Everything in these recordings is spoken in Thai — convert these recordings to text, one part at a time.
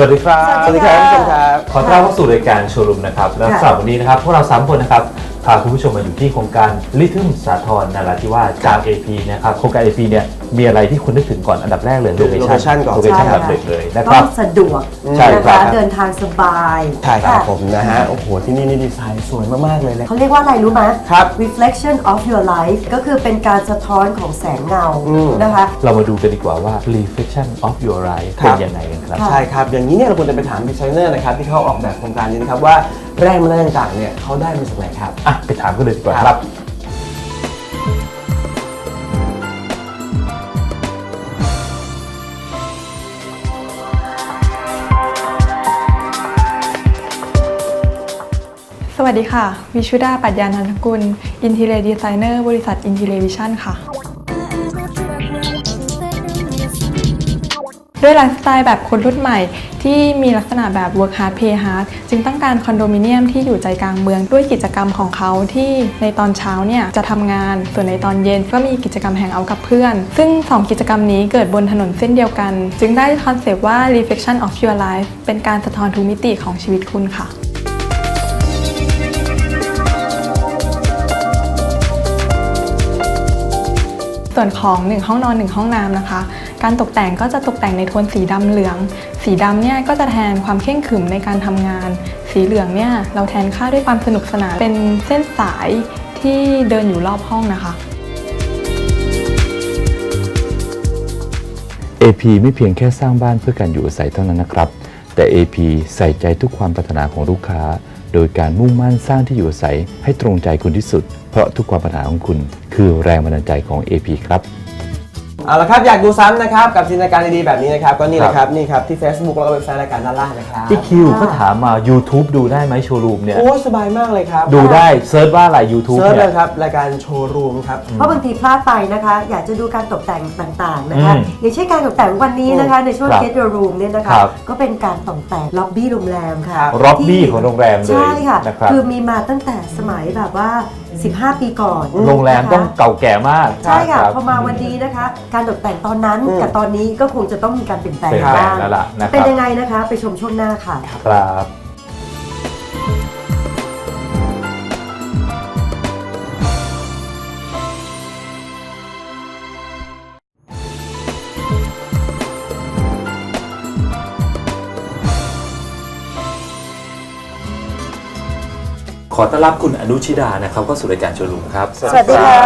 สวัสดีครับ สวัสดีครับผู้ชมครับ ขอต้อนรับเข้าสู่รายการโชว์รูมนะครับ และค่ะสำหรับวันนี้นะครับพวกเราสามคนนะครับพาคุณผู้ชมมาอยู่ที่โครงการลิทึมสาทรนาราธิวาสจาก AP นะครับโครงการ AP เนี่ยมีอะไรที่คุณนึกถึงก่อนอันดับแรกเลย location ก่อน โลเคชั่นใช่แบบค่ะเด็กเลยนะคต้รัอบงสะดวกใช่นะครับคะบ เดินทางสบายใช่ครับะผมนะฮะ โอ้โห ที่นี่นี่ดีไซน์สวยมากๆเลยนะ เขาเรียกว่าอะไรรู้ไหม ครับ reflection of your life ก็คือเป็นการสะท้อนของแสงเงาอืม นะคะ เรามาดูกันดีกว่าว่า reflection of your life ครัเป็บนยังไงกันครับค่ะใช่ครับ อย่างนี้เนี่ยเราควรจะไปถามดีไซเนอร์นะครับที่เขาออกแบบโครงการนี้นะครับว่า แรงบันดาลใจต่างๆเนี่ยเขาได้มาจากไหนครับ อะไปถามกันเลยดีกว่าครับครับสวัสดีค่ะ วิชุดาปัญญานันทกุล อินทีเ r ดีไซเนอร์บริษัทอินทีเ r วิชั่นค่ะ ด้วยไลฟ์สไตล์แบบคนรุ่นใหม่ที่มีลักษณะแบบ work hard play hard จึงต้องการคอนโดมิเนียมที่อยู่ใจกลางเมืองด้วยกิจกรรมของเขาที่ในตอนเช้าเนี่ยจะทำงาน ส่วนในตอนเย็นก็มีกิจกรรมแห่งเอากับเพื่อน ซึ่ง 2 กิจกรรมนี้เกิดบนถนนเส้นเดียวกัน จึงได้คอนเซปต์ว่า reflection of your life เป็นการสะท้อนทุกมิติของชีวิตคุณค่ะ ส่วนของ 1 ห้องนอน 1 ห้องน้ำนะคะ การตกแต่งก็จะตกแต่งในโทนสีดำเหลือง สีดำเนี่ยก็จะแทนความเข่งขรึมในการทำงาน สีเหลืองเนี่ยเราแทนค่าด้วยความสนุกสนานเป็นเส้นสายที่เดินอยู่รอบห้องนะคะ AP ไม่เพียงแค่สร้างบ้านเพื่อการอยู่อาศัยเท่านั้นนะครับ แต่ AP ใส่ใจทุกความปรารถนาของลูกค้า โดยการมุ่งมั่นสร้างที่อยู่อาศัยให้ตรงใจคุณที่สุด เพราะทุกความปัญหาของคุณ คือแรงบันดาลใจของ AP ครับ เอาละครับอยากดูซ้ำนะครับกับจินตนาการดีๆแบบนี้นะครับก็นี่แหละครับนี่ครับที่ Facebook แล้วก็เว็บไซต์รายการด้านล่างนะครับอีคิวก็ถามมา YouTube ดูได้ไหมโชว์รูมเนี่ยโอ้ยสบายมากเลยครับดูได้เซิร์ชว่าอะไร YouTube เซิร์ชเนี่เลยยครับรายการโชว์รูมครับเพราะบางทีพลาดไปนะคะ อยากจะดูการตกแต่งต่างๆนะคะอืมอย่างเช่นการตกแต่งวันนี้นะคะในช่วงครับ Get Your Room เนี่ยนะคะครับก็เป็นการตกแต่งล็อบบี้โรงแรมค่ะร็อบบี้ของโรงแรมเลยใช่ค่ะนะครับคือมีมาตั้งแต่สมัยแบบว่า15 ปีก่อนโรงแรมนะคะต้องเก่าแก่มาก ใช่ค่ะรับพอมาวันนี้นะคะ การตกแต่งตอนนั้นอืมกับตอนนี้ก็คงจะต้องมีการเปลี่ยนแปลงเปลี่ยนแปลงบ้างแล้วล่ะนะครับเป็นยังไงนะคะ ไปชมช่วงหน้าค่ะครับ ขอต้อนรับคุณอนุชิดานะครับเข้าสู่รายการโชว์รูมครับ สวัสดีค่ะ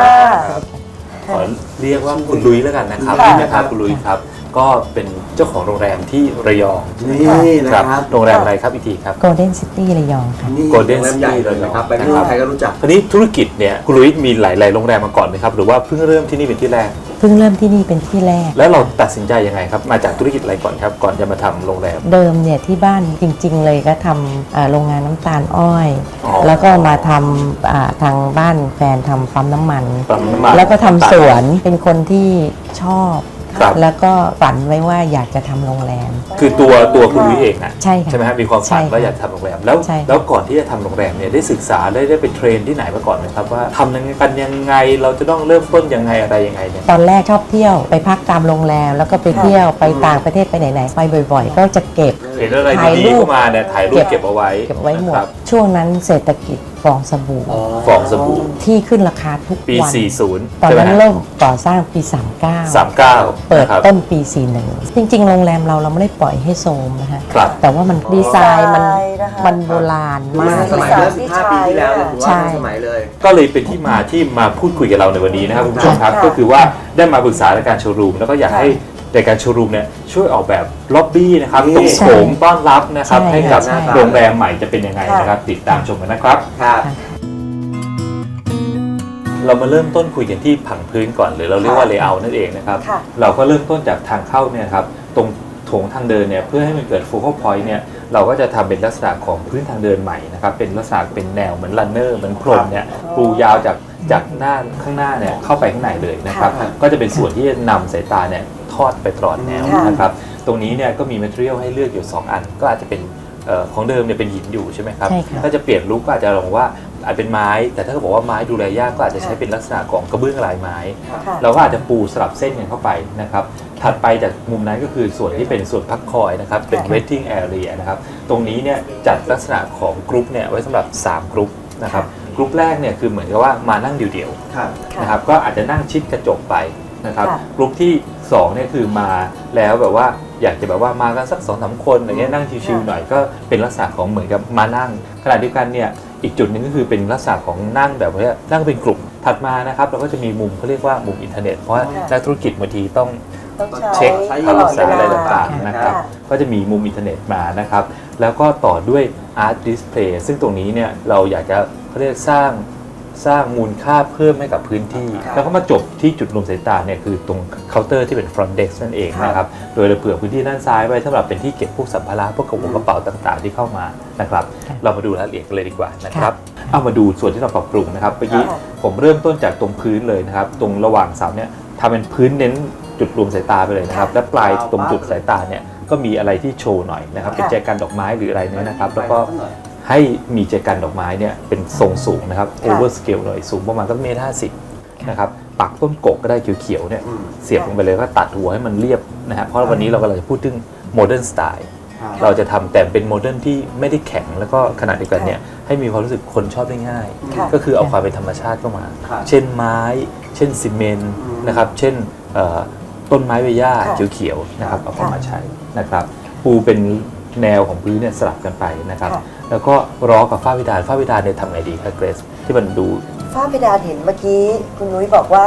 ขอเรียกว่าคุณลุยแล้วกันนะครับค่ะ นี่นะครับคุณลุยครับ ก็เป็นเจ้าของโรงแรมที่ระยองนี่นะครับ โรงแรมอะไรครับอีกทีครับ โกลเด้นซิตี้ระยองค่ะ นี่ Golden โรงแรมใหญ่เลยนะครับไปนะที่ครับใครก็รู้จัก คราวนี้ธุรกิจเนี่ยคุณลุยมีหลาย ๆ โรงแรมมาก่อนไหมครับ หรือว่าเพิ่งเริ่มที่นี่เป็นที่แรกเพิ่งเริ่มที่นี่เป็นที่แรก แล้วเราตัดสินใจยังไงครับ มาจากธุรกิจอะไรก่อนครับ ก่อนจะมาทำโรงแรม เดิมเนี่ยที่บ้านจริง ๆ เลยก็ทำอ่าโรงงานน้ำตาลอ้อยอ๋อแล้วก็มาทำอ่าทางบ้านแฟนทำปั๊มน้ำมันปั๊มน้ำมัน แล้วก็ทำสวนเป็นคนที่ชอบ ครับแล้วก็ฝันไว้ว่าอยากจะทำโรงแรม คือตัวตัวคุณลุยเองอะใช่ค่ะใช่ไหมครับมีความฝันใช่ค่ะว่าอยากทำโรงแรมแล้ว ใช่ค่ะ แล้วก่อนที่จะทำโรงแรมเนี่ยได้ศึกษาได้ได้ไปเทรนที่ไหนมาก่อนไหมครับว่าทำยังไงกันยังไงเราจะต้องเริ่มต้นยังไงอะไรยังไงเนี่ย ตอนแรกชอบเที่ยวไปพักตามโรงแรม แล้วก็ไปเที่ยวไปต่างประเทศไปไหนๆไปบ่อย ๆ ก็จะเก็บ เห็นอะไรถ่ายดีรูๆปเข้ามาเนี่ยถ่ายรูปเก็บเอาไว้เก็บไว้หมนะดครับ ช่วงนั้นเศรษฐกิจฟองสบู่ฟองสบู่ที่ขึ้นราคาทุกปี วัน 40 ตอนใช่ไหมนั้นฮะเริ่มก่อสร้างปี 39สามเก้าเปิดนะครับต้นปี 41 จริง ๆ โรงแรมเราเราไม่ได้ปล่อยให้โซมนะฮะครับแต่ว่ามันดีไซน์มันดีไซน์นะคะมันโบราณมามากสมัยเมื่อ15ปีที่แล้วเนี่ยถือว่าใช่เป็นสมัยเลย ก็เลยเป็นที่มาที่มาพูดคุยกับเราในวันนี้นะครับคุณผู้ชมครับค่ะก็คือว่าได้มาปรึกษารายการโชว์รูมแล้วก็อยากให้ รายการโชว์รูมเนี่ยช่วยออกแบบล็อบบี้นะครับนี่ตรงโถงต้อนรับนะครับใช่ให้กับใช่ โรงแรมใหม่จะเป็นยังไงนะครับ ติดตามชมกันนะครับ ครับ เรามาเริ่มต้นคุยกันที่ผังพื้นก่อนหรือเราเรียกว่าเลเยอร์นั่นเองนะครับ ค่ะ เราก็เริ่มต้นจากทางเข้าเนี่ยครับตรง โถงทางเดินเนี่ยเพื่อให้มันเกิดโฟกัสพอยต์เนี่ยเราก็จะทำเป็นลักษณะของพื้นทางเดินใหม่นะครับเป็นลักษณะเป็นแนวเหมือนรันเนอร์เหมือนพรมเนี่ยปูยาวจากจากหน้าข้างหน้าเนี่ยเข้าไปข้างในเลยนะครับค่ะก็จะเป็นส่วนที่จะนำสายตาเนี่ยทอดไปตลอดแนวค่ะนะครับตรงนี้เนี่ยก็มี material ให้เลือกอยู่ 2 อัน ก็อาจจะเป็นเอ่อของเดิมเนี่ยเป็นหินอยู่ใช่ไหมครับใช่ค่ะถ้าจะเปลี่ยนลุคก็อาจจะลองว่า อาจเป็นไม้ แต่ถ้าเกิดบอกว่าไม้ดูแลยากก็อาจจะใช้เป็นลักษณะของกระเบื้องลายไม้ ค่ะ เราก็อาจจะปูสลับเส้นกันเข้าไปนะครับถัดไปจากมุมนั้นก็คือส่วนที่เป็นส่วนพักคอยนะครับเป็น ค่ะ waiting area นะครับตรงนี้เนี่ยจัดลักษณะของกรุ๊ปเนี่ยไว้สำหรับ 3 กรุ๊ปนะครับกรุ๊ปแรกเนี่ยคือเหมือนกับว่ามานั่งเดี่ยวๆ ครับนะครับก็อาจจะนั่งชิดกระจกไปนะครับค่ะกลุ่มที่2เนี่ยคือมาแล้วแบบว่าอยากจะแบบว่ามากันสักสองสามคนอย่างเงี้ยนั่งชิวๆหน่อยก็เป็นลักษณะของเหมือนกับมานั่งขณะเดียวกันเนี่ย อีกจุดหนึ่งก็คือเป็นลักษณะของนั่งแบบว่านั่งเป็นกลุ่มถัดมานะครับเราก็จะมีมุมเขาเรียกว่ามุมอินเทอร์เน็ตเพราะว่าค่ะนักธุรกิจบางทีต้องต้องเช็คใช้ข่าวตลอดสารอะไรเวลต่างๆนะครับค่ะก็จะมีมุมอินเทอร์เน็ตมานะครับ แล้วก็ต่อด้วย Art Display ซึ่งตรงนี้เนี่ยเราอยากจะเขาเรียกสร้าง สร้างมูลค่าเพิ่มให้กับพื้นที่ครับแล้วก็มาจบที่จุดรวมสายตาเนี่ยคือตรงเคาน์เตอร์ที่เป็น front desk นั่นเองครับนะครับ โดยเราเผื่อพื้นที่ด้านซ้ายไว้สำหรับเป็นที่เก็บพวกสัมภาระพวกกระเป๋ากระเป๋าต่างๆ ที่เข้ามานะครับ เรามาดูรายละเอียดกันเลยดีกว่านะครับเอามาดูส่วนที่เราปรับปรุงนะครับเมื่อกี้ค่ะผมเริ่มต้นจากตรงพื้นเลยนะครับ ตรงระหว่างเสาเนี่ยทำเป็นพื้นเน้นจุดรวมสายตาไปเลยนะครับ และปลายตรงจุดสายตาเนี่ยก็มีอะไรที่โชว์หน่อยนะครับเป็นค่ะแจกันดอกไม้หรืออะไรเนี่ยนะครับ แล้วก็ ให้มีแจกันดอกไม้เนี่ยเป็นทรงสูงนะครับโอเวอร์สเกลหน่อยสูงประมาณก็เมตรห้าสิบนะครับปักต้นกกก็ได้เขียวๆเนี่ยอืมเสียบลงไปเลยก็ตัดหัวให้มันเรียบนะฮะเพราะวันนี้เรากำลังจะพูดถึงโมเดิร์นสไตล์ครับเราจะทำแต่เป็นโมเดิร์นที่ไม่ได้แข็งแล้วก็ขนาดเดียวกันเนี่ยให้มีความรู้สึกคนชอบได้ง่ายค่ะก็คือเอาความเป็นธรรมชาติเข้ามาครับเช่นไม้ เช่นซีเมนต์อืมนะครับเช่นเอ่อต้นไม้ใบหญ้าค่ะเขียวๆนะครับครับเอาเข้ามาใช้นะครับปูเป็น แนวของพื้นเนี่ยสลับกันไปนะครับ ค่ะ แล้วก็ล้อกับฝ้าเพดานฝ้าเพดานเนี่ยทำไงดีครับเกรซที่มันดู ฝ้าเพดานเห็นเมื่อกี้ คุณนุ้ยบอกว่า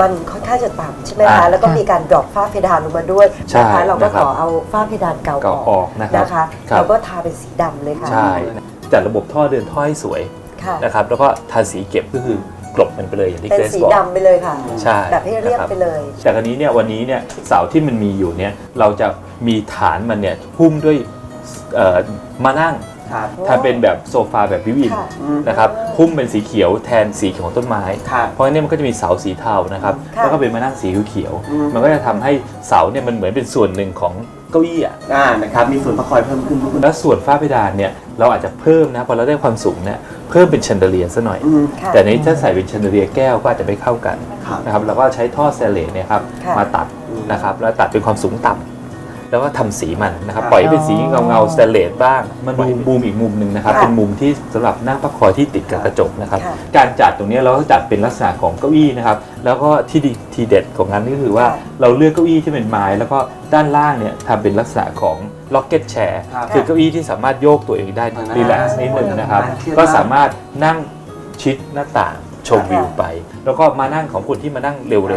มันค่อนข้างจะต่ำใช่ไหมคะอ่าแล้วก็มีการดรอปฝ้าเพดานลงมาด้วยใช่นะคะเราก็นะครับ ขอเอาฝ้าเพดานเก่าเก่าออกนะครับนะคะครับแล้วก็ทาเป็นสีดำเลยค่ะใช่จัดระบบท่อเดินท่อให้สวยค่ะ นะครับแล้วก็ทาสีเก็บก็คือ กลบมันไปเลยอย่างที่เป็เกนรซสีบอก ดำไปเลยค่ะ ใช่แบบให้เรียบนะครับ ไปเลยจากอันนี้เนี่ยวันนี้เนี่ยเสาที่มันมีอยู่เนี่ยเราจะมีฐานมันเนี่ยหุ้มด้วยเอ่อมานั่งครับถ้าเป็นแบบโซฟาแบบวิวินค่ะนะครับหุ้มเป็นสีเขียวแทนสีเขียวของต้นไม้ ครับ เพราะฉะนั้นเนยมันก็จะมีเสาสีเทานะครับค่ะ แล้วก็เป็นมานั่งสีเขียวๆอืม มันก็จะทำให้เสาเนี่ยมันเหมือนเป็นส่วนหนึ่งของเก้าอี้อะอ่านะครับมีส่วนประคอยเพิ่มขึ้นทุกคนแล้วส่วนฝ้าเพดานเนี่ย เราอาจจะเพิ่มนะพอเราได้ความสูงเนี่ยเพิ่มเป็นแชนเดอเลียร์ซะหน่อย อืม ค่ะ แต่ในนี้ถ้าใส่เป็นแชนเดอเลียร์แก้วก็อาจจะไม่เข้ากันครับ นะครับแล้วก็ใช้ท่อสเตนเลสเนี่ยครับค่ะ มาตัดนะครับแล้วตัดเป็นความสูงต่ำแล้วก็ทำสีมันนะครับครับปล่อยให้เป็นสีเงาเงาๆสเตนเลสบ้างมาดูมุมอีกมุมหนึ่งนะครับ ค่ะเป็นมุมที่สำหรับนั่งพักคอยที่ติดกับกระจกนะครับ ค่ะการจัดตรงนี้เราก็จัดเป็นลักษณะของเก้าอี้นะครับ แล้วก็ที่ดีทีเด็ดของงานก็คือว่าค่ะ เราเลือกเก้าอี้ที่เป็นไม้แล้วก็ด้านล่างเนี่ยทำเป็นลักษณะของ ล็อกเก็ตแชร์ครับคือเก้าอี้ที่สามารถโยกตัวเองได้อ่ารีแลกซ์นิดหนึ่งนะครับเทียบก็ได้สามารถนั่งชิดหน้าต่างชมวิวไป แล้วก็มานั่งของคนที่มานั่งเร็วๆ